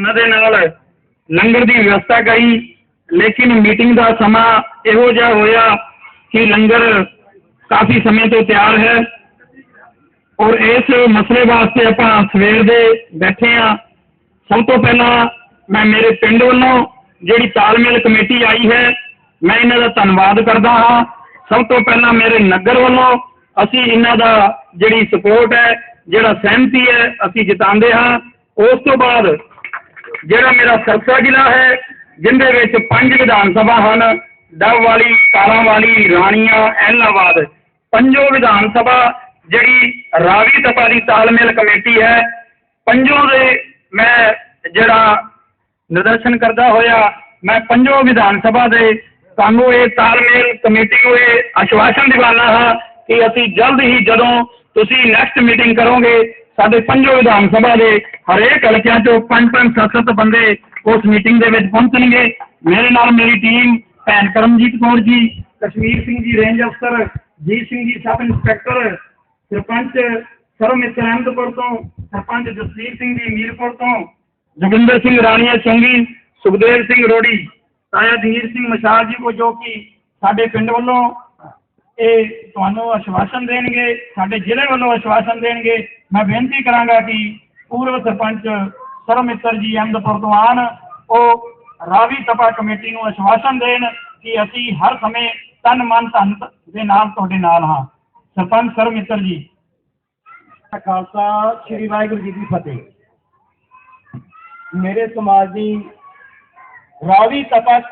ਉਹਨਾਂ ਦੇ ਨਾਲ ਲੰਗਰ ਦੀ ਵਿਵਸਥਾ ਕਰੀ, ਲੇਕਿਨ ਮੀਟਿੰਗ ਦਾ ਸਮਾਂ ਇਹੋ ਜਿਹਾ ਹੋਇਆ ਕਿ ਲੰਗਰ ਕਾਫੀ ਸਮੇਂ ਤੋਂ ਤਿਆਰ ਹੈ ਔਰ ਇਸ ਮਸਲੇ ਵਾਸਤੇ ਆਪਾਂ ਸਵੇਰ ਦੇ ਬੈਠੇ ਆ ਸਭ ਤੋਂ ਪਹਿਲਾਂ ਮੈਂ ਮੇਰੇ ਪਿੰਡ ਵੱਲੋਂ ਜਿਹੜੀ ਤਾਲਮੇਲ ਕਮੇਟੀ ਆਈ ਹੈ, ਮੈਂ ਇਹਨਾਂ ਦਾ ਧੰਨਵਾਦ ਕਰਦਾ ਹਾਂ। ਸਭ ਤੋਂ ਪਹਿਲਾਂ ਮੇਰੇ ਨਗਰ ਵੱਲੋਂ ਅਸੀਂ ਇਹਨਾਂ ਦਾ ਜਿਹੜੀ ਸਪੋਰਟ ਹੈ, ਜਿਹੜਾ ਸਹਿਮਤੀ ਹੈ, ਅਸੀਂ ਜਿਤਾਉਂਦੇ ਹਾਂ। ਉਸ ਤੋਂ ਬਾਅਦ ਜਿਹੜਾ ਮੇਰਾ ਸਰਸਾ ਜ਼ਿਲ੍ਹਾ ਹੈ, ਜਿੰਦੇ ਵਿੱਚ ਪੰਜ ਵਿਧਾਨ ਸਭਾ ਹਨ ਡੱਬ ਵਾਲੀ ਕਾਲਾਂ ਵਾਲੀ, ਰਾਣੀਆਂ, ਐਲਾਹਾਬਾਦ। ਪੰਜੋ ਵਿਧਾਨ ਸਭਾ ਜਿਹੜੀ ਰਾਵੀ ਤਪਾ ਦੀ ਤਾਲਮੇਲ ਕਮੇਟੀ ਹੈ, ਪੰਜੋ ਦੇ ਮੈਂ ਜਿਹੜਾ ਨਿਦਰਸ਼ਨ ਕਰਦਾ ਹੋਇਆ, ਮੈਂ ਪੰਜੋ ਵਿਧਾਨ ਸਭਾ ਦੇ ਸਾਨੂੰ ਇਹ ਤਾਲਮੇਲ ਕਮੇਟੀ ਨੂੰ ਇਹ ਆਸ਼ਵਾਸਨ ਦਿਵਾਨਾ ਹਾਂ ਕਿ ਅਸੀਂ ਜਲਦ ਹੀ ਜਦੋਂ ਤੁਸੀਂ ਨੈਕਸਟ ਮੀਟਿੰਗ ਕਰੋਗੇ ਸਾਡੇ ਪੰਜੋ ਵਿਧਾਨ ਸਭਾ ਦੇ ਹਰੇਕ ਹਲਕਿਆਂ ਚੋਂ ਪੰਜ ਪੰਜ ਸੱਤ ਸੱਤ ਬੰਦੇ ਉਸ ਮੀਟਿੰਗ ਦੇ ਵਿੱਚ ਪਹੁੰਚਣਗੇ ਮੇਰੇ ਨਾਲ ਮੇਰੀ ਟੀਮ ਭੈਣ ਕਰਮਜੀਤ ਕੌਰ ਜੀ ਕਸ਼ਮੀਰ ਸਿੰਘ ਜੀ ਰੇਂਜ ਅਫਸਰ ਜੀਤ ਸਿੰਘ ਜੀ ਸਬ ਇੰਸਪੈਕਟਰ ਸਰਪੰਚ ਸਰਵਮਿੱਤਰ ਅਹਿਮਦਪੁਰ ਤੋਂ ਸਰਪੰਚ ਜਸਵੀਰ ਸਿੰਘ ਜੀ ਮੀਰਪੁਰ ਤੋਂ ਜੋਗਿੰਦਰ ਸਿੰਘ ਰਾਣੀਆ ਚੰਗੀ ਸੁਖਦੇਵ ਸਿੰਘ ਰੋੜੀ ਤਾਇਆ ਧੀਰ ਸਿੰਘ ਮਸ਼ਾਲ ਜੀ ਕੋ ਜੋ ਕਿ ਸਾਡੇ ਪਿੰਡ ਵੱਲੋਂ ਇਹ ਤੁਹਾਨੂੰ ਅਸ਼ਵਾਸਨ ਦੇਣਗੇ, ਸਾਡੇ ਜ਼ਿਲ੍ਹੇ ਵੱਲੋਂ ਅਸ਼ਵਾਸਨ ਦੇਣਗੇ। ਮੈਂ ਬੇਨਤੀ ਕਰਾਂਗਾ ਕਿ ਪੂਰਵ ਸਰਪੰਚ ਸਰਵਮਿੱਤਰ ਜੀ ਅਹਿਮਦਪੁਰ ਤੋਂ ਆਣ ਉਹ ਰਾਵੀ ਤਪਾ ਕਮੇਟੀ ਨੂੰ ਅਸ਼ਵਾਸਨ ਦੇਣ ਕਿ ਅਸੀਂ ਹਰ ਸਮੇਂ ਤਨ ਮਨ ਧਨ ਦੇ ਨਾਲ ਤੁਹਾਡੇ ਨਾਲ ਹਾਂ। ਸਰਪੰਚ ਸਰਵਮਿੱਤਰ ਜੀ। ਖਾਲਸਾ ਸ੍ਰੀ ਵਾਹਿਗੁਰੂ ਜੀ ਕੀ ਫਤਿਹ। ਮੇਰੇ ਸਮਾਜ ਦੀ ਰਾਵੀ ਤਪਕ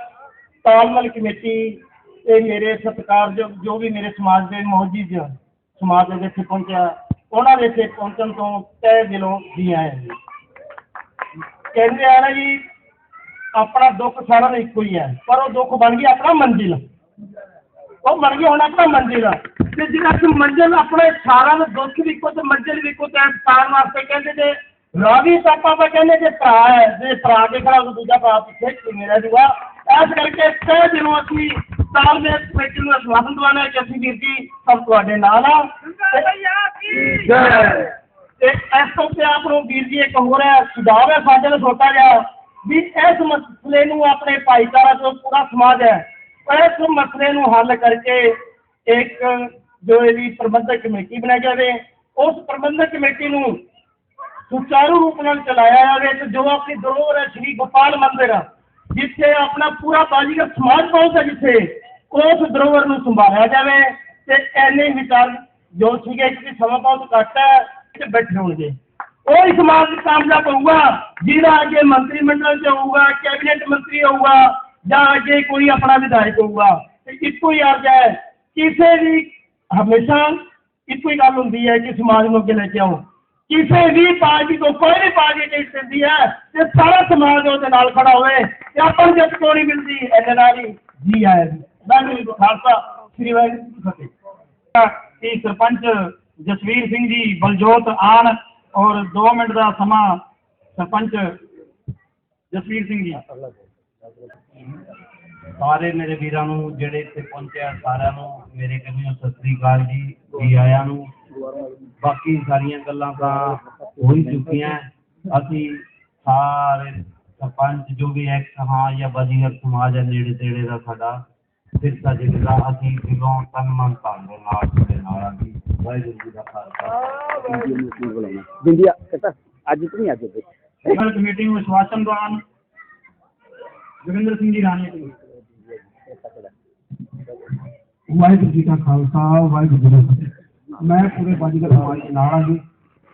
ਤਾਲਮਲ ਕਮੇਟੀ ਤੇ ਮੇਰੇ ਸਤਿਕਾਰਯੋਗ ਜੋ ਵੀ ਮੇਰੇ ਸਮਾਜ ਦੇ ਮੌਜੂਦ ਸਮਾਜ ਦੇ ਵਿੱਚ ਪਹੁੰਚਿਆ ਉਹਨਾਂ ਦੇ ਇੱਥੇ ਪਹੁੰਚਣ ਤੋਂ ਤਹਿ ਦਿਲੋਂ ਜੀ ਆਏ ਜੀ। ਕਹਿੰਦੇ ਆ ਨਾ ਜੀ, ਆਪਣਾ ਦੁੱਖ ਸਾਰਾ ਦਾ ਇੱਕੋ ਹੀ ਹੈ, ਪਰ ਉਹ ਦੁੱਖ ਬਣ ਗਿਆ ਆਪਣਾ ਮੰਜ਼ਿਲ। ਉਹ ਬਣ ਗਿਆ ਹੁਣ ਆਪਣਾ ਮੰਜ਼ਿਲ। ਤੇ ਜਿਹੜਾ ਕਿ ਮੰਜ਼ਿਲ ਆਪਣੇ ਸਾਰਿਆਂ ਦਾ ਦੁੱਖ ਵੀ ਇੱਕੋ ਤੇ ਮੰਜ਼ਿਲ ਵੀ ਇੱਕੋ ਤੇ ਪਾਣ ਵਾਸਤੇ ਕਹਿੰਦੇ ਜੇ ਰਾਵੀ ਤਾਪਾ ਦਾ ਕਹਿੰਦੇ ਜੇ ਭਰਾ ਹੈ, ਜੇ ਭਰਾ ਕੇ ਖੜਾ ਉਹ ਦੂਜਾ ਭਰਾ ਪਿੱਛੇ ਕਿਵੇਂ ਰਹਿ ਜੂਗਾ? ਇਸ ਕਰਕੇ ਤੈ ਦਿਨੋਂ ਅਸੀਂ ਤਾਲ ਦੇ ਕਮੇਟੀ ਨੂੰ ਅਸਵਾਦਨ ਦਵਾਣਾ ਕਿ ਅਸੀਂ ਵੀਰ ਜੀ ਸਭ ਤੁਹਾਡੇ ਨਾਲ ਆ। ਤੇ- ਤੇ ਇਸ ਤੋਂ ਤੇ ਆਪ ਨੂੰ ਵੀਰ ਜੀ ਇੱਕ ਹੋਰ ਹੈ ਸੁਝਾਅ ਹੈ ਸਾਡੇ ਨੂੰ ਛੋਟਾ ਜਿਹਾ ਵੀ ਇਸ ਮਸਲੇ ਨੂੰ ਆਪਣੇ ਭਾਈਚਾਰਾ ਤੋਂ ਪੂਰਾ ਸਮਾਜ ਹੈ। ਇਸ ਮਸਲੇ ਨੂੰ ਹੱਲ ਕਰਕੇ ਇੱਕ ਜੋ ਇਹਦੀ ਪ੍ਰਬੰਧਕ ਕਮੇਟੀ ਬਣਾਈ ਜਾਵੇ। ਉਸ ਪ੍ਰਬੰਧਕ ਕਮੇਟੀ ਨੂੰ ਸੁਚਾਰੂ ਰੂਪ ਨਾਲ ਚਲਾਇਆ ਜਾਵੇ ਤੇ ਜੋ ਆਪਣੀ ਦਰੋਹਰ ਹੈ ਸ਼੍ਰੀ ਗੋਪਾਲ ਮੰਦਿਰ। ਜਿੱਥੇ ਆਪਣਾ ਪੂਰਾ ਬਾਜੀਗਰ ਸਮਾਜ ਪਹੁੰਚਦਾ ਜਿੱਥੇ, ਉਸ ਦਰੋਹਰ ਨੂੰ ਸੰਭਾਲਿਆ ਜਾਵੇ ਤੇ ਐਨੇ ਵਿਚਾਰ ਜੋ ਸੀਗੇ ਕਿ ਸਮਾਂ ਬਹੁਤ ਘੱਟ ਹੈ ਤੇ ਬੈਠੇ ਹੋਣਗੇ। ਉਹ ਹੀ ਸਮਾਜ ਕਾਮਯਾਬ ਹੋਊਗਾ, ਜਿਹੜਾ ਅੱਗੇ ਮੰਤਰੀ ਮੰਡਲ ਚ ਹੋਊਗਾ, ਕੈਬਨਿਟ ਮੰਤਰੀ ਹੋਊਗਾ, ਜਾਂ ਅੱਗੇ ਕੋਈ ਆਪਣਾ ਵਿਧਾਇਕ ਹੋਊਗਾ। ਤੇ ਇੱਕੋ ਹੀ ਅਰਜ਼ ਹੈ, ਕਿਸੇ ਵੀ ਹਮੇਸ਼ਾ ਇੱਕੋ ਹੀ ਗੱਲ ਹੁੰਦੀ ਹੈ ਕਿ ਸਮਾਜ ਨੂੰ ਅੱਗੇ ਲੈ ਕੇ ਆਓ। ਕਿਸੇ ਵੀ ਪਾਰਟੀ ਤੋਂ ਕੋਈ ਵੀ ਪਾਰਟੀ ਟਿਕਟ ਦਿੰਦੀ ਹੈ ਤੇ ਸਾਰਾ ਸਮਾਜ ਉਹਦੇ ਨਾਲ ਖੜਾ ਹੋਵੇ ਤੇ ਆਪਾਂ ਨੂੰ ਜਿੱਤ ਨਹੀਂ ਮਿਲਦੀ ਇਹਦੇ ਨਾਲ ਹੀ? ਜੀ ਆਇਆ ਜੀ ਵਾਹਿਗੁਰੂ ਜੀ ਕਾ ਖਾਲਸਾ ਸ੍ਰੀ ਵਾਹਿਗੁਰੂ ਜੀ ਕੀ ਫਤਿਹ। ਕਿ ਸਰਪੰਚ ਜਸਵੀਰ ਸਿੰਘ ਜੀ ਬਲਜੋਤ ਆਣ ਔਰ 2 ਮਿੰਟ ਦਾ ਸਮਾਂ ਸਰਪੰਚ ਜਸਵੀਰ ਸਿੰਘ ਜੀ। ਸਾਰੇ ਮੇਰੇ ਵੀਰਾਂ ਨੂੰ ਜਿਹੜੇ ਇੱਥੇ ਪਹੁੰਚੇ ਆ ਸਾਰਿਆਂ ਨੂੰ ਮੇਰੇ ਕਰੀਓ ਸਤਿ ਸ੍ਰੀ ਅਕਾਲ ਜੀ ਜੀ ਆਇਆਂ ਨੂੰ। ਬਾਕੀ ਸਾਰੀਆਂ ਗੱਲਾਂ ਤਾਂ ਹੋ ਹੀ ਚੁੱਕੀਆਂ। ਅਸੀਂ ਸਾਰੇ ਸਰਪੰਚ ਜੋ ਵੀ ਐਕਸ ਹਾਂ ਜਾਂ ਬਾਜੀਗਰ ਸਮਾਜ ਹੈ ਨੇੜੇ ਤੇੜੇ ਦਾ ਸਾਡਾ ਸਿਰਸਾ ਜਿਹੜਾ ਅਸੀਂ ਦਿਲੋਂ ਤਨ ਮਨ ਧਨ ਦੇ ਨਾਲ ਤੁਹਾਡੇ ਨਾਲ ਆ ਜੀ। ਵਾਹਿਗੁਰੂ ਜੀ ਦਾ ਖਾਲਸਾ। ਬਿੰਦੀਆ ਕਹਤਾ ਅੱਜ ਤੋਂ ਨਹੀਂ ਅੱਜ ਤੋਂ ਨਗਰ ਕਮੇਟੀ ਨੂੰ ਵਿਸ਼ਵਾਸਨ ਦੌਰਾਨ ਜੋਗਿੰਦਰ ਸਿੰਘ ਜੀ ਰਾਣੀ ਜੀ। ਵਾਹਿਗੁਰੂ ਜੀ ਕਾ ਖਾਲਸਾ ਵਾਹਿਗੁਰੂ ਜੀ ਕੀ ਫਤਿਹ। ਮੈਂ ਪੂਰੇ ਬਾਜੀਗਰ ਸਮਾਜ ਦੇ ਨਾਲ ਹਾਂ ਜੀ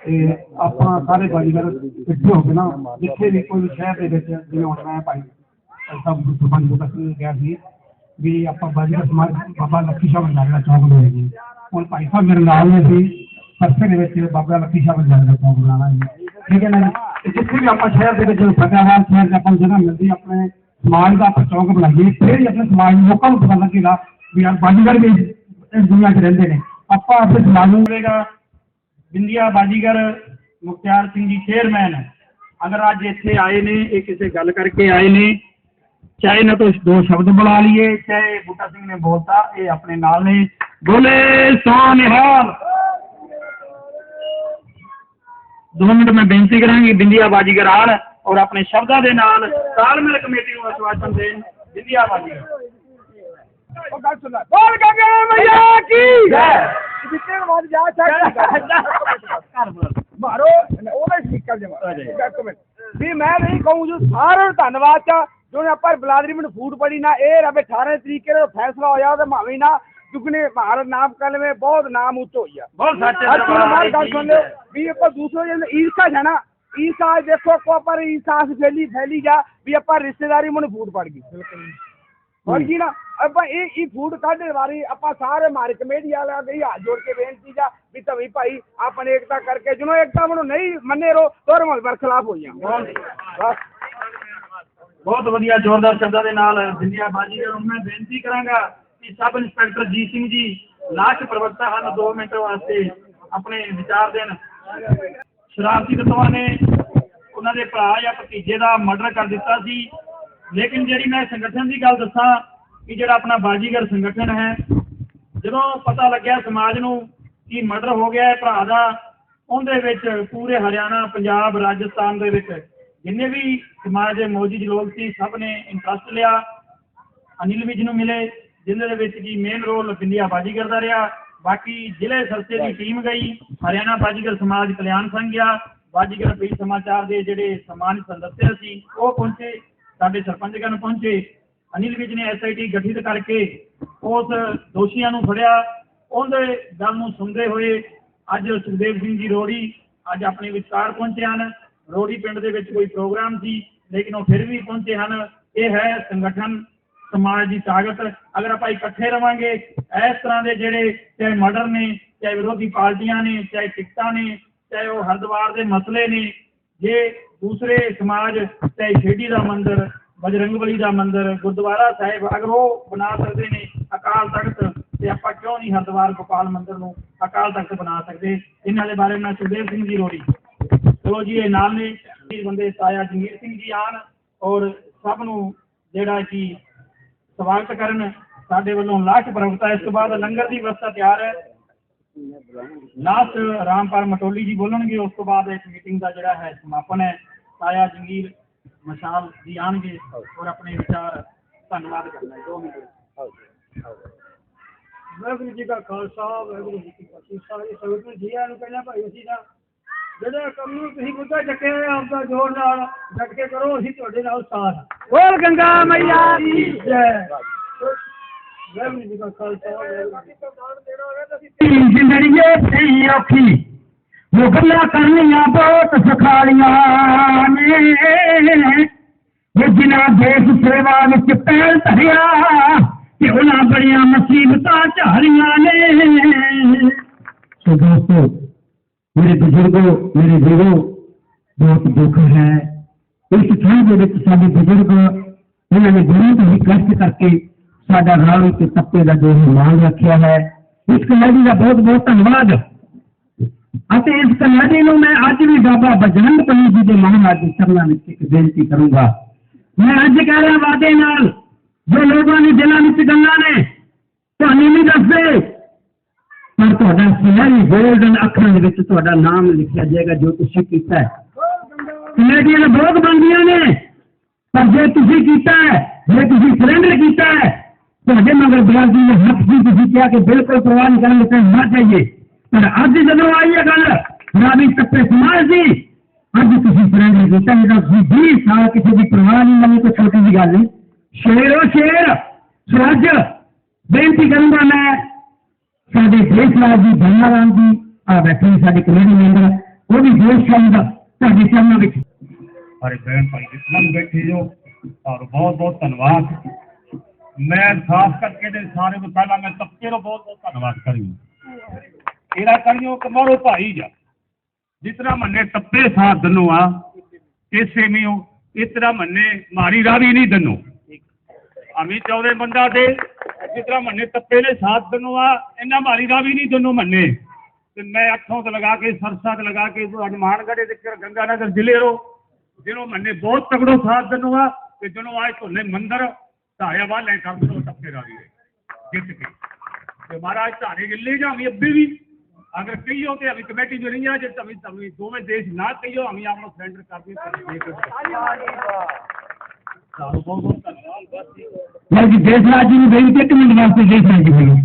ਤੇ ਆਪਾਂ ਸਾਰੇ ਬਾਜੀਗਰ ਇਕੱਠੇ ਹੋ ਕੇ ਨਾ ਜਿੱਥੇ ਵੀ ਕੋਈ ਵੀ ਸ਼ਹਿਰ ਦੇ ਵਿੱਚ ਜਿਵੇਂ ਹੁਣ ਮੈਂ ਭਾਈ ਸਭ ਸਰਪੰਚ ਬੋਟਾ ਸਿੰਘ ਨੇ ਕਿਹਾ ਸੀ ਵੀ ਆਪਾਂ ਬਾਜੀਗਰ ਸਮਾਜ ਬਾਬਾ ਲੱਖੀ ਸ਼ਾਹ ਬੰਜਾਰਾ ਚੌਕ ਬਣਾਉਣਾ ਜੀ ਹੁਣ ਭਾਈ ਸਾਹਿਬ ਮੇਰੇ ਨਾਲ ਨੇ ਸੀ ਸਰਸੇ ਦੇ ਵਿੱਚ ਬਾਬਾ ਲੱਖੀ ਸ਼ਾਹ ਬੰਜਾਰਾ ਦਾ ਚੌਕ ਬਣਾਉਣਾ ਜੀ ਠੀਕ ਹੈ ਨਾ ਜੀ ਤੇ ਜਿੱਥੇ ਵੀ ਆਪਾਂ ਸ਼ਹਿਰ ਦੇ ਵਿੱਚ ਫਤਿਆਬਾਦ ਸ਼ਹਿਰ ਦੇ ਆਪਾਂ ਨੂੰ ਜਗ੍ਹਾ ਮਿਲਦੀ ਆਪਣੇ ਸਮਾਜ ਦਾ ਆਪਾਂ ਚੌਕ ਬਣਾਈਏ ਫਿਰ ਹੀ ਆਪਣੇ ਸਮਾਜ ਨੂੰ ਲੋਕਾਂ ਨੂੰ ਪਤਾ ਲੱਗੇਗਾ ਵੀ ਯਾਰ ਬਾਜੀਗਰ ਵੀ ਇਸ ਦੁਨੀਆ 'ਚ ਰਹਿੰਦੇ ਨੇ ਆਪਾਂ ਆਪਣੇ ਸਮਾਜ ਨੂੰ ਹੋਵੇਗਾ ਬਿੰਦੀਆ ਬਾਜੀਗਰ ਮੁਖਤਿਆਰ ਸਿੰਘ ਜੀ ਚੇਅਰਮੈਨ ਅਗਰ ਅੱਜ ਇੱਥੇ ਆਏ ਨੇ ਇਹ ਕਿਸੇ ਗੱਲ ਕਰਕੇ ਆਏ ਨੇ ਚਾਹੇ ਨਾ ਤਾਂ ਦੋ ਸ਼ਬਦ ਬੁਲਾ ਲਈਏ ਚਾਹੇ ਬੂਟਾ ਸਿੰਘ ਨੇ ਬੋਲਤਾ ਇਹ ਆਪਣੇ ਨਾਲ ਨੇ ਬੋਲੇ ਸੋ ਨਿਹਾਲ ਦੋ ਮਿੰਟ ਮੈਂ ਬੇਨਤੀ ਕਰਾਂਗੀ ਬਿੰਦੀਆ ਬਾਜੀਗਰ ਆਲ ਔਰ ਆਪਣੇ ਸ਼ਬਦਾਂ ਦੇ ਨਾਲ ਤਾਲਮੇਲ ਕਮੇਟੀ ਨੂੰ ਆਸ਼ਵਾਸਨ ਦੇਣ ਜਿੰਦਿਆ ਬਾਜੀ ਉਹ ਗੱਲ ਸੁਣ ਲੈ। ਬੋਲ ਗੰਗਾ ਮਈਆ ਕੀ? ਜੈ। ਜਿੱਤੇ ਮਤ ਜਾ ਚੱਕ ਮਾਰੋ ਉਹਦਾ ਸਪੀਕਰ ਜਮਾ ਇੱਕ ਮਿੰਟ ਵੀ ਮੈਂ ਨਹੀਂ ਕਹੂੰ ਜੋ ਸਾਰਿਆਂ ਨੂੰ ਧੰਨਵਾਦ ਚਾ ਜੋ ਆਪਾਂ ਬਲਾਦਰੀ ਮੈਨੂੰ ਫੂਡ ਪੜੀ ਨਾ ਇਹ ਰਵੇ 18 ਤਰੀਕੇ ਦਾ ਫੈਸਲਾ ਹੋਇਆ ਤੇ ਭਾਵੇਂ ਨਾ ਦੁਗਨੇ ਭਾਰਤ ਨਾਮ ਕਲਮੇ ਬਹੁਤ ਨਾਮ ਉੱਚ ਹੋਈਆ ਬਹੁਤ ਸੱਚ ਅੱਜ ਸੁਣ ਮਾਰ ਗੱਲ ਸੁਣ ਲਿਓ। ਵੀ ਆਪਾਂ ਦੂਸਰੇ ਜਿਹੜੇ ਈਰਖਾ ਹੈ ਨਾ ਈਰਖਾ ਦੇਖੋ ਕੋ ਪਰ ਈਰਖਾ ਫੈਲੀ ਫੈਲੀ ਜਾ ਵੀ ਆਪਾਂ ਰਿਸ਼ਤੇਦਾਰੀ ਮੈਨੂੰ ਫੂਡ ਪੜ ਗਈ ਹੋਰ ਕੀ ਨਾ। ਆਪਾਂ ਇਹ ਇਹ ਫੂਡ ਕੱਢਣ ਵਾਰੀ ਆਪਾਂ ਸਾਰੇ ਮਾਰੇ ਕਮੇਟੀ ਵਾਲਾ ਗਈ ਹੱਥ ਜੋੜ ਕੇ ਬੇਨਤੀ ਜਾ ਵੀ ਤਵੀ ਭਾਈ, ਆਪਾਂ ਏਕਤਾ ਕਰਕੇ ਜਿਹਨੂੰ ਏਕਤਾ ਨੂੰ ਨਹੀਂ ਮੰਨੇ ਰੋ ਤੋਰ ਮਲ ਬਰਖਲਾਫ ਹੋਈਆਂ। ਬਸ। ਬਹੁਤ ਵਧੀਆ, ਜ਼ੋਰਦਾਰ ਸ਼ਬਦਾਂ ਦੇ ਨਾਲ ਜਿੰਦਿਆ ਬਾਜੀ ਨੂੰ ਮੈਂ ਬੇਨਤੀ ਕਰਾਂਗਾ ਕਿ ਸਬ ਇੰਸਪੈਕਟਰ ਜੀ ਸਿੰਘ ਜੀ, ਲਾਸ਼ ਪ੍ਰਵਕਤਾ ਹਨ 2 ਮਿੰਟ ਵਾਸਤੇ ਆਪਣੇ ਵਿਚਾਰ ਦੇਣ। ਸ਼ਰਾਰਤੀ ਤੱਤਾਂ ਨੇ ਉਹਨਾਂ ਦੇ ਭਰਾ ਜਾਂ ਭਤੀਜੇ ਦਾ ਮਰਡਰ ਕਰ ਦਿੱਤਾ ਸੀ। ਲੇਕਿਨ ਜਿਹੜੀ ਮੈਂ ਸੰਗਠਨ ਦੀ ਗੱਲ ਦੱਸਾਂ ਕਿ ਜਿਹੜਾ ਆਪਣਾ ਬਾਜੀਗਰ ਸੰਗਠਨ ਹੈ, ਜਦੋਂ ਪਤਾ ਲੱਗਿਆ ਸਮਾਜ ਨੂੰ ਕਿ ਮਰਡਰ ਹੋ ਗਿਆ ਹੈ ਭਰਾ ਦਾ, ਉਹਦੇ ਵਿੱਚ ਪੂਰੇ ਹਰਿਆਣਾ, ਪੰਜਾਬ, ਰਾਜਸਥਾਨ ਦੇ ਵਿੱਚ ਜਿੰਨੇ ਵੀ ਸਮਾਜ ਦੇ ਮੌਜੂਦ ਲੋਕ ਸੀ, ਸਭ ਨੇ ਇੰਟਰਸਟ ਲਿਆ। ਅਨਿਲ ਵਿਜ ਨੂੰ ਮਿਲੇ ਜਿਨ੍ਹਾਂ ਦੇ ਵਿੱਚ ਕੀ ਮੇਨ ਰੋਲ ਬਿੰਦੀਆ ਬਾਜੀਗਰ ਦਾ ਰਿਹਾ। ਬਾਕੀ ਜ਼ਿਲ੍ਹੇ ਸਰਸੇ ਦੀ ਟੀਮ ਗਈ, ਹਰਿਆਣਾ ਬਾਜੀਗਰ ਸਮਾਜ ਕਲਿਆਣ ਸੰਘ ਗਿਆ। ਬਾਜੀਗਰ ਪੀ ਸਮਾਚਾਰ ਦੇ ਜਿਹੜੇ ਸਮਾਨ ਸਦੱਸਿਆ ਸੀ, ਉਹ ਪਹੁੰਚੇ, ਸਾਡੇ ਸਰਪੰਚਗਣ ਪਹੁੰਚੇ। ਅਨਿਲ ਵਿਜ ਨੇ ਐਸਆਈਟੀ ਗਠਿਤ ਕਰਕੇ ਉਸ ਦੋਸ਼ੀਆਂ ਨੂੰ ਫੜਿਆ। ਉਹਦੇ ਗੱਲ ਨੂੰ ਸੁਣਦੇ ਹੋਏ ਅੱਜ ਸੁਖਦੇਵ ਸਿੰਘ ਜੀ ਰੋੜੀ ਅੱਜ ਆਪਣੇ ਵਿਚਕਾਰ ਪਹੁੰਚੇ ਹਨ। ਰੋੜੀ ਪਿੰਡ ਦੇ ਵਿੱਚ ਕੋਈ ਪ੍ਰੋਗਰਾਮ ਸੀ, ਲੇਕਿਨ ਉਹ ਫਿਰ ਵੀ ਪਹੁੰਚੇ ਹਨ। ਇਹ ਹੈ ਸੰਗਠਨ, ਸਮਾਜ ਦੀ ਤਾਕਤ। ਅਗਰ ਆਪਾਂ ਇਕੱਠੇ ਰਵਾਂਗੇ, ਇਸ ਤਰ੍ਹਾਂ ਦੇ ਜਿਹੜੇ ਚਾਹੇ ਮਰਡਰ ਨੇ, ਚਾਹੇ ਵਿਰੋਧੀ ਪਾਰਟੀਆਂ ਨੇ, ਚਾਹੇ ਟਿਕਟਾਂ ਨੇ, ਚਾਹੇ ਉਹ ਹਰਿਦੁਆਰ ਦੇ ਮਸਲੇ ਨੇ, ਜੇ ਦੂਸਰੇ ਸਮਾਜ, ਚਾਹੇ ਸ਼ੇਡੀ ਦਾ ਮੰਦਰ ਬਜਰੰਗਬਲੀ ਦਾ ਮੰਦਿਰ ਗੁਰਦੁਆਰਾ ਸਾਹਿਬ, ਅਗਰ ਉਹ ਬਣਾ ਸਕਦੇ ਨੇ ਅਕਾਲ ਤਖਤ, ਤੇ ਆਪਾਂ ਕਿਉਂ ਨਹੀਂ ਹਰਿਦੁਆਰ ਗੋਪਾਲ ਮੰਦਿਰ ਨੂੰ ਅਕਾਲ ਤਖਤ ਬਣਾ ਸਕਦੇ? ਇਹਨਾਂ ਦੇ ਬਾਰੇ ਮੈਂ ਸੁਖਦੇਵ ਸਿੰਘ ਜੀ ਰੋੜੀ। ਚਲੋ ਜੀ, ਇਹ ਨਾਲ ਨੇ। ਬੰਦੇ ਤਾਇਆ ਜੰਗੀਰ ਸਿੰਘ ਜੀ ਆਣ ਔਰ ਸਭ ਨੂੰ ਜਿਹੜਾ ਕਿ ਸਵਾਗਤ ਕਰਨ, ਸਾਡੇ ਵੱਲੋਂ ਲਾਸ਼ ਪ੍ਰਵਤਾ ਇਸ ਤੋਂ ਬਾਅਦ ਲੰਗਰ ਦੀ ਵਿਵਸਥਾ ਤਿਆਰ ਹੈ। ਲਾਸਟ ਰਾਮਪਾਲ ਮਟੋਲੀ ਜੀ ਬੋਲਣਗੇ। ਉਸ ਤੋਂ ਬਾਅਦ ਇਸ ਮੀਟਿੰਗ ਦਾ ਜਿਹੜਾ ਹੈ ਸਮਾਪਨ ਹੈ। ਤਾਇਆ ਜੰਗੀਰ ਮਸ਼ਾਲ ਜੀ ਆਣਗੇ ਔਰ ਆਪਣੇ ਵਿਚਾਰ ਧੰਨਵਾਦ ਕਰਨਾ ਦੋ ਮਿੰਟ। ਵਾਹਿਗੁਰੂ ਜੀ ਕਾ ਖਾਲਸਾ ਵਾਹਿਗੁਰੂ ਜੀ ਕੀ ਫਤਿਹ। ਸਾਰੇ ਸੰਗਤ ਨੂੰ ਜੀਆਂ ਨੂੰ ਪਹਿਲਾਂ ਭਾਈ ਅਸੀਂ ਤਾਂ ਜਿਹੜੇ ਕੰਮ ਨੂੰ ਤੁਸੀਂ ਮੁੱਦਾ ਚੱਕਿਆ ਹੈ ਆਪਦਾ ਜ਼ੋਰ ਨਾਲ ਡਟ ਕੇ ਕਰੋ ਅਸੀਂ ਤੁਹਾਡੇ ਨਾਲ ਸਾਥ ਬੋਲ ਗੰਗਾ ਮਈਆ। ਦੀ ਜੈ। ਵਾਹਿਗੁਰੂ ਜੀ ਕਾ ਖਾਲਸਾ ਵਾਹਿਗੁਰੂ ਜੀ ਕੀ ਫਤਿਹ। ਜ਼ਿੰਦੜੀਏ ਸਹੀ ਔਖੀ। ਉਹ ਗੱਲਾਂ ਕਰਨੀਆਂ ਬਹੁਤ ਸਖਾਲੀਆਂ ਨੇ ਇਹ ਜਿਨ੍ਹਾਂ ਦੇਸ਼ ਸੇਵਾ ਵਿੱਚ ਪੈਰ ਧਰਿਆ ਤੇ ਉਹਨਾਂ ਬੜੀਆਂ ਮੁਸੀਬਤਾਂ ਝਾਲੀਆਂ ਨੇ ਸੋ ਦੋਸਤੋ ਮੇਰੇ ਬਜ਼ੁਰਗੋ ਮੇਰੇ ਵੀਰੋ ਬਹੁਤ ਦੁੱਖ ਹੈ ਇਸ ਥਾਂ ਦੇ ਵਿੱਚ ਸਾਡੇ ਬਜ਼ੁਰਗ ਇਹਨਾਂ ਨੇ ਬਹੁਤ ਹੀ ਕਸ਼ਟ ਕਰਕੇ ਸਾਡਾ ਰਾਹ ਤੇ ਤੱਪੇ ਦਾ ਜੋ ਮਾਨ ਰੱਖਿਆ ਹੈ ਇਸ ਕਮੇਟੀ ਦਾ ਬਹੁਤ ਬਹੁਤ ਧੰਨਵਾਦ ਅਤੇ ਇਸ ਕਮੇਟੀ ਨੂੰ ਮੈਂ ਅੱਜ ਵੀ ਬਾਬਾ ਬਜਰੰਗ ਬਲੀ ਜੀ ਦੇ ਮਹਾਰਾਜ ਦੇ ਚਰਨਾਂ ਵਿੱਚ ਇੱਕ ਬੇਨਤੀ ਕਰੂੰਗਾ ਮੈਂ ਅੱਜ ਕਹਿ ਰਿਹਾ ਵਾਦੇ ਨਾਲ ਜੋ ਲੋਕਾਂ ਦੇ ਦਿਲਾਂ ਵਿੱਚ ਗੱਲਾਂ ਨੇ ਤੁਹਾਨੂੰ ਨਹੀਂ ਦੱਸਦੇ ਪਰ ਤੁਹਾਡਾ ਸੁਨਹਿਰੀ ਗੋਲਡਨ ਅੱਖਰਾਂ ਦੇ ਵਿੱਚ ਤੁਹਾਡਾ ਨਾਮ ਲਿਖਿਆ ਜਾਏਗਾ ਜੋ ਤੁਸੀਂ ਕੀਤਾ ਹੈ ਕਮੇਟੀਆਂ ਨੇ ਬਹੁਤ ਬਣਦੀਆਂ ਨੇ ਪਰ ਜੇ ਤੁਸੀਂ ਕੀਤਾ ਹੈ ਜੇ ਤੁਸੀਂ ਸਰੈਂਡਰ ਕੀਤਾ ਹੈ ਤੁਹਾਡੇ ਮਗਰ ਬਰਾਜ਼ੀ ਨੇ ਹੱਥ ਵੀ ਤੁਸੀਂ ਕਿਹਾ ਕਿ ਬਿਲਕੁਲ ਪ੍ਰਵਾਹ ਨਹੀਂ ਕਰਾਂਗੇ ਤੇ ਮਰ ਜਾਈਏ ਪਰ ਅੱਜ ਜਦੋਂ ਆਈ ਹੈ ਗੱਲ ਰਾਵੀ ਕੱਪੇ ਸਮਾਜ ਦੀ ਅੱਜ ਤੁਸੀਂ ਸਰੈਂਡਰ ਕੀਤਾ ਨਹੀਂ ਤਾਂ ਤੁਸੀਂ 20 ਸਾਲ ਕਿਸੇ ਦੀ ਪ੍ਰਵਾਹ ਨਹੀਂ ਮੰਨੀ ਕੋਈ ਛੋਟੀ ਜਿਹੀ ਗੱਲ ਨਹੀਂ ਸ਼ੇਰੋ ਸ਼ੇਰ ਸੋ ਅੱਜ ਬੇਨਤੀ ਕਰੂੰਗਾ ਮੈਂ ਸਾਡੇ ਦੇਸ਼ ਰਾਜ ਦੀ ਬੰਨਾ ਰਾਮ ਜੀ ਆ ਬੈਠੇ ਨੇ ਸਾਡੇ ਕਮੇਟੀ ਮੈਂਬਰ ਉਹ ਵੀ ਦੇਸ਼ ਸ਼ਬਦ ਤੁਹਾਡੇ ਚਰਨਾਂ ਵਿੱਚ ਸਾਰੇ ਭੈਣ ਭਾਈ ਜਿਤਨਾ ਵੀ ਬੈਠੇ ਜੋ ਔਰ ਬਹੁਤ ਬਹੁਤ ਧੰਨਵਾਦ ਮੈਂ ਖਾਸ ਕਰਕੇ ਤੇ ਸਾਰੇ ਤੋਂ ਪਹਿਲਾਂ ਮੈਂ ਤਪਕੇ ਨੂੰ ਬਹੁਤ ਬਹੁਤ ਧੰਨਵਾਦ ਕਰੀ ਇਹਦਾ ਕਰਿਓ ਕਿ ਮਾਰੋ ਭਾਈ ਜਾ। ਜਿਤਨਾ ਮੰਨੇ ਤੱਪੇ ਸਾਥ ਦਨੋ ਆ, ਇਸੇ ਨਹੀਂ ਇਤਨਾ ਮੰਨੇ ਮਾਰੀ ਰਾਵੀ ਨਹੀਂ ਦਨੋ। ਅਮੀ ਚੌਦੇ ਬੰਦਾ ਦੇ ਜਿਤਨਾ ਮੰਨੇ ਤੱਪੇ ਨੇ ਸਾਥ ਦਨੋ ਆ ਇਹਨਾਂ ਮਾਰੀ ਰਾਵੀ ਨਹੀਂ ਦਨੋ ਮੰਨੇ। ਤੇ ਮੈਂ ਅੱਖੋਂ ਤੇ ਲਗਾ ਕੇ, ਸਰਸਾ ਤੇ ਲਗਾ ਕੇ, ਹਨੂਮਾਨਗੜ੍ਹ ਦੇ ਗੰਗਾ ਨਗਰ ਜ਼ਿਲ੍ਹੇ ਰੋ, ਜਿਹਨੂੰ ਮੰਨੇ ਬਹੁਤ ਤਗੜੋ ਸਾਥ ਦਨੋ ਆ, ਤੇ ਜਿਹਨੂੰ ਆਏ ਧੋਨੇ ਮੰਦਰ ਢਾਇਆ ਵਾਲੇ ਕਰ ਦੋ ਟੱਪੇ ਰਾਵੀ ਜਿੱਤ ਕੇ। ਤੇ ਮਹਾਰਾਜ ਧਾਰੇ ਗਿੱਲੇ ਜਾਵੀ ਅੱਬੇ ਵੀ। अगर कहियो कि अभी कमेटी जो नहीं है जो तभी तभी दो में देश ना कहियो हम आप लोग सरेंडर कर ਤੁਹਾਨੂੰ ਬਹੁਤ ਬਹੁਤ ਧੰਨਵਾਦ ਬਸ ਜੀ। ਬਲਕਿ ਦੇਸ਼ ਰਾਜ ਜੀ ਨੂੰ ਬੇਨਤੀ ਹੈ ਕਿ ਮਿੰਟ ਵਾਸਤੇ ਦੇਸ਼ ਰਾਜ ਜੀ ਬੋਲੋ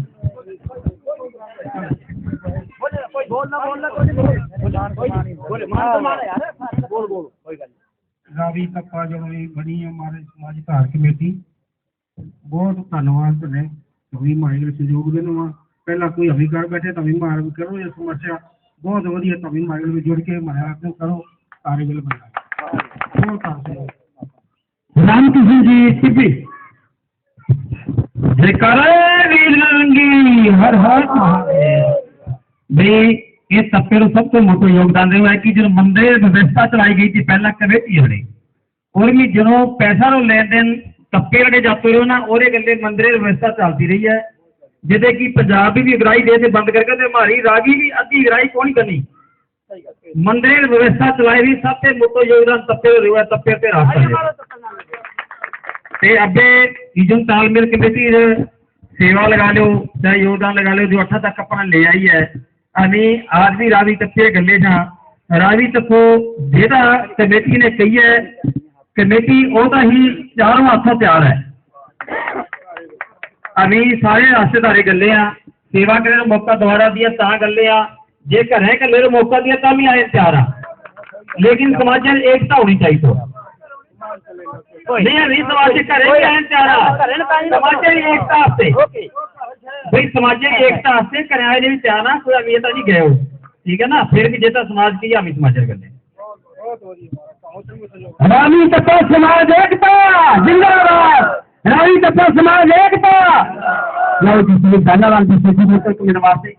ਰਾਵੀ ਤੱਕਾ ਜੋ ਵੀ ਬਣੀ ਹੈ ਹਮਾਰੇ ਸਮਾਜ ਘਰ ਕਮੇਟੀ ਬਹੁਤ ਧੰਨਵਾਦ ਤੁਹਾਡੇ ਵੀ ਮਾਇਲ ਵਿੱਚ ਸਹਿਯੋਗ ਦੇਣ ਵਾ ਪਹਿਲਾਂ ਕੋਈ ਹਮੀ ਕਰ ਬੈਠੇ ਤਾਂ ਵੀ ਮਾਰ ਕਰੋ ਇਹ ਸਮੱਸਿਆ ਬਹੁਤ ਵਧੀਆ ਤਾਂ ਵੀ ਮਾਇਲ ਵਿੱਚ ਜੁੜ ਕੇ ਮਾਇਆ ਨੂੰ ਕਰੋ ਕਾਰਗਲ ਬਣਾ ਬਹੁਤ ਧੰਨਵਾਦ ਰਾਮਕ੍ਰਿਸ਼ਨ ਜੀ ਟਿੱਪੀ ਜੇਕਰ ਵੀਰੰਗੀ ਹਰ ਹਰ ਮਹਾਦੇਵ ਵੀ ਇਹ ਤੱਪੇ ਨੂੰ ਸਭ ਤੋਂ ਮੋਟਾ ਯੋਗਦਾਨ ਦੇਵਾ ਹੈ ਕਿ ਜਦੋਂ ਮੰਦੇ ਵਿਵਸਥਾ ਚਲਾਈ ਗਈ ਸੀ ਪਹਿਲਾਂ ਕਮੇਟੀ ਵਾਲੇ ਔਰ ਵੀ ਜਦੋਂ ਪੈਸਾ ਨੂੰ ਲੈਣ ਦੇਣ ਤੱਪੇ ਵਾਲੇ ਜਾਤੇ ਰਹੋ ਨਾ ਜਿਹਦੇ ਕਿ ਪੰਜਾਬ ਵੀ ਅਗਰਾਈ ਦੇ ਤੇ ਬੰਦ ਕਰਕੇ ਤੇ ਹਮਾਰੀ ਰਾਗੀ ਵੀ ਅੱਧੀ ਅਗਰਾਈ ਕੌਣ ਕਰਨੀ? ਮੰਦਰੇ ਵਿਵਸਥਾ ਚਲਾਈ ਵੀ ਸਭ ਤੋਂ ਮੋਟਾ ਯੋਗਦਾਨ ਤੱਪੇ ਦਾ ਰਿਹਾ ਤੱਪੇ ਤੇ ਰਾਸਤਾ ਤੇ ਅੱਗੇ ਰੀਜਨ ਤਾਲਮੇਲ ਕਮੇਟੀ ਦੇ ਸੇਵਾ ਲਗਾ ਲਿਓ ਚਾਹੇ ਯੋਗਦਾਨ ਲਗਾ ਲਿਓ ਜੋ ਅੱਠਾਂ ਤੱਕ ਆਪਾਂ ਲੈ ਆਈ ਹੈ। ਅਨੀ ਆਜ ਵੀ ਰਾਵੀ ਤੱਪੇ ਗੱਲੇ ਜਾਂ ਰਾਵੀ ਤੱਕੋ ਜਿਹੜਾ ਕਮੇਟੀ ਨੇ ਕਹੀ ਹੈ ਕਮੇਟੀ ਉਹਦਾ ਹੀ ਚਾਰੋਂ ਹੱਥੋਂ ਤਿਆਰ ਹੈ। ਸਾਰੇ ਗੱਲੇ ਆ ਸੇਵਾ ਕਰਨ ਦਾ ਮੌਕਾ ਦੁਆਰਾ ਦਿਆ ਤਾਂ ਗੱਲੇ ਆ ਜੇ ਘਰੇ ਕੱਲੇ ਨੂੰ ਮੌਕਾ ਦਿਆ ਤਾਂ ਵੀ ਆਏ ਤਿਆਰ ਆ। ਲੇਕਿਨ ਸਮਾਜਾਂ ਦੀ ਏਕਤਾ ਹੋਣੀ ਚਾਹੀਦੀ ਨਹੀਂ ਨਹੀਂ ਸਮਾਜ ਦੇ ਘਰੇ ਵੀ ਆਏ ਤਿਆਰ ਆ। ਸਮਾਜਾਂ ਦੀ ਏਕਤਾ ਦੀ ਘਰੇ ਆਏ ਨੇ ਵੀ ਤਿਆਰ ਆ ਜੀ ਗਏ ਠੀਕ ਹੈ ਨਾ? ਫਿਰ ਵੀ ਜੇ ਤਾਂ ਸਮਾਜ ਕੀ ਆਮੀ ਸਮਾਜਰ ਗੱਲੇ ਰਾਣੀ ਤੱਕਾ ਸਮਾਜ ਏਕਤਾ ਜਿੰਦਾਬਾਦ ਰਾਣੀ ਤੱਕਾ ਸਮਾਜ ਏਕਤਾ ਲਓ ਜੀ ਜੀ ਧੰਨਵਾਦ ਜੀ ਸਿੱਧੀ ਮੋਟਰ ਕਮੇਟ ਵਾਸਤੇ।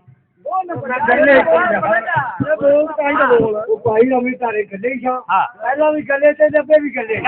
ਉਹ ਭਾਈ ਰਵੀ ਤਾਰੇ ਗੱਲੇ ਹੀ। ਪਹਿਲਾਂ ਵੀ ਗੱਲੇ ਤੇ ਜੱਬੇ ਵੀ ਗੱਲੇ